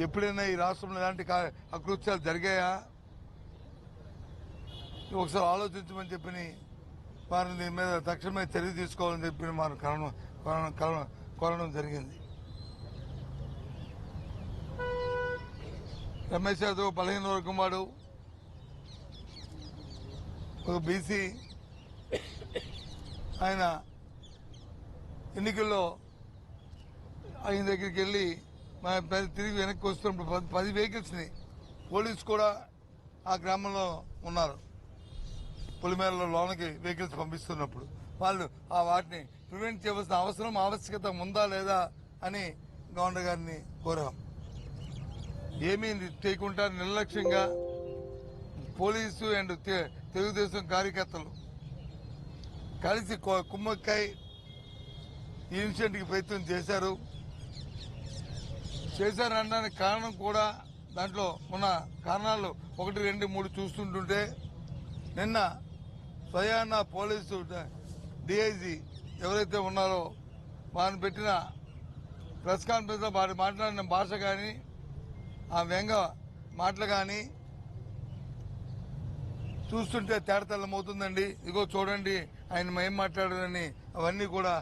ఎప్పుడైనా ఈ రాష్ట్రంలో ఇలాంటి అకృత్యాలు జరిగాయా? ఒకసారి ఆలోచించమని చెప్పి వారిని దీని మీద తక్షణమే చర్య తీసుకోవాలని చెప్పి మనం కలవడం కోరడం- జరిగింది. రమేష్ యాదవ్ బలహీన వర్గం వాడు ఒక బీసీ ఆయన ఎన్నికల్లో ఆయన దగ్గరికి వెళ్ళి తిరిగి వెనక్కి వస్తున్నప్పుడు పది- పది వెహికల్స్ని పోలీస్ కూడా ఆ గ్రామంలో ఉన్నారు. పులిమేరలో లోనకి వెహికల్స్ పంపిస్తున్నప్పుడు వాళ్ళు ఆ వాటిని ప్రివెంట్ చేయవలసిన అవసరం ఆవశ్యకత ఉందా లేదా అని గవర్నర్ గారిని కోరాం. ఏమీ చేయకుండా నిర్లక్ష్యంగా పోలీసు అండ్ తెలుగుదేశం కార్యకర్తలు కలిసి కుమ్మక్కై ఈ ఇన్సిడెంట్కి ప్రయత్నం చేశారు. చేశారనడానికి కారణం కూడా దాంట్లో ఉన్న కారణాలు ఒకటి రెండు మూడు చూస్తుంటుంటే నిన్న స్వయాన పోలీసు డిఐజీ ఎవరైతే ఉన్నారో వారిని పెట్టిన ప్రెస్ కాన్ఫరెన్స్లో వారు మాట్లాడిన భాష కానీ ఆ వ్యంగ మాటలు కానీ చూస్తుంటే తేడతల్లమవుతుందండి ఇదిగో చూడండి ఆయన ఏం మాట్లాడారని అవన్నీ కూడా